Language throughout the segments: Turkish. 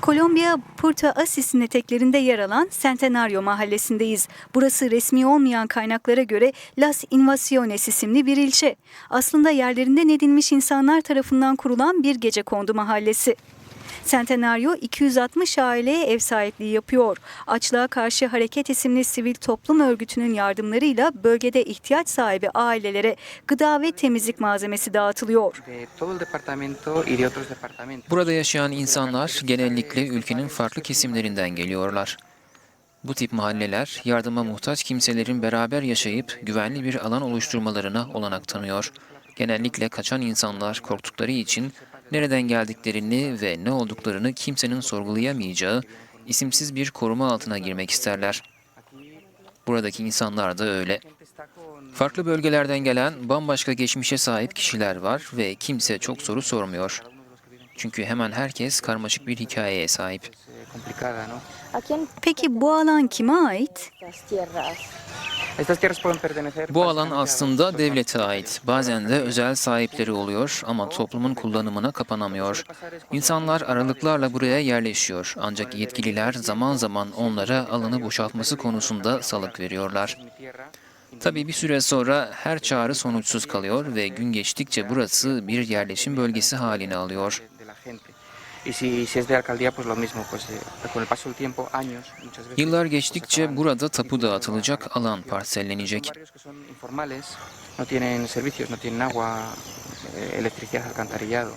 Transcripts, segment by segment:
Kolombiya Porto Asis'in eteklerinde yer alan Centenario mahallesindeyiz. Burası resmi olmayan kaynaklara göre Las Invasiones isimli bir ilçe. Aslında yerlerinden edilmiş insanlar tarafından kurulan bir gece kondu mahallesi. Centenario 260 aileye ev sahipliği yapıyor. Açlığa Karşı Hareket isimli sivil toplum örgütünün yardımlarıyla bölgede ihtiyaç sahibi ailelere gıda ve temizlik malzemesi dağıtılıyor. Burada yaşayan insanlar genellikle ülkenin farklı kesimlerinden geliyorlar. Bu tip mahalleler yardıma muhtaç kimselerin beraber yaşayıp güvenli bir alan oluşturmalarına olanak tanıyor. Genellikle kaçan insanlar korktukları için nereden geldiklerini ve ne olduklarını kimsenin sorgulayamayacağı isimsiz bir koruma altına girmek isterler. Buradaki insanlar da öyle. Farklı bölgelerden gelen bambaşka geçmişe sahip kişiler var ve kimse çok soru sormuyor. Çünkü hemen herkes karmaşık bir hikayeye sahip. Eh, complicada, ¿no? ¿A quién Peki bu alan kime ait? Bu alan aslında devlete ait. Bazen de özel sahipleri oluyor ama toplumun kullanımına kapanamıyor. İnsanlar aralıklarla buraya yerleşiyor. Ancak yetkililer zaman zaman onlara alanı boşaltması konusunda salık veriyorlar. Tabii bir süre sonra her çağrı sonuçsuz kalıyor ve gün geçtikçe burası bir yerleşim bölgesi haline alıyor. Y si, si es de alcaldía, pues lo mismo. Pues eh, con el paso del tiempo, años, muchas veces. Yıllar geçtikçe burada tapu dağıtılacak alan parsellenecek. informales, no tienen servicios, no tienen agua, eh, electricidad, alcantarillado.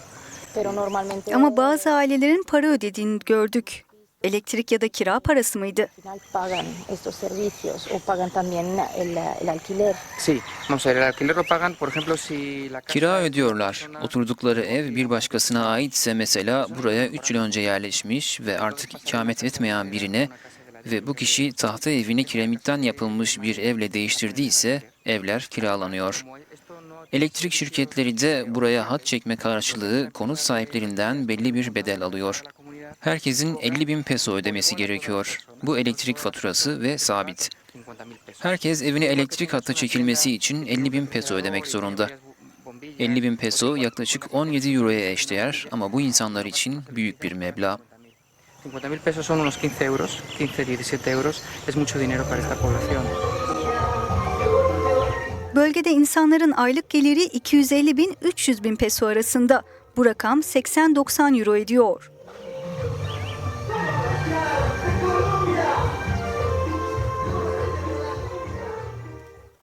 Pero normalmente Ama bazı ailelerin para ödediğini gördük. Elektrik ya da kira parası mıydı? pagan estos servicios o pagan también el, el alquiler. Sí, vamos a ver, el alquiler lo pagan, por ejemplo, si la casa Kira ödüyorlar. Oturdukları ev bir başkasına aitse mesela buraya 3 yıl önce yerleşmiş ve artık ikamet etmeyen birine ve bu kişi tahta evini kiremitten yapılmış bir evle değiştirdiyse evler kiralanıyor. Elektrik şirketleri de buraya hat çekme karşılığı konut sahiplerinden belli bir bedel alıyor. Herkesin 50 bin peso ödemesi gerekiyor. Bu elektrik faturası ve sabit. 50.000 pesos. Herkes evine elektrik hattı çekilmesi için 50 bin peso ödemek zorunda. 50 bin peso yaklaşık 17 euroya eşdeğer ama bu insanlar için büyük bir meblağ. 50.000 pesos son unos 15 euros, 15-17 euros, es mucho dinero para esta población. Bölgede insanların aylık geliri 250 bin 300 bin peso arasında. Bu rakam 80-90 euro ediyor.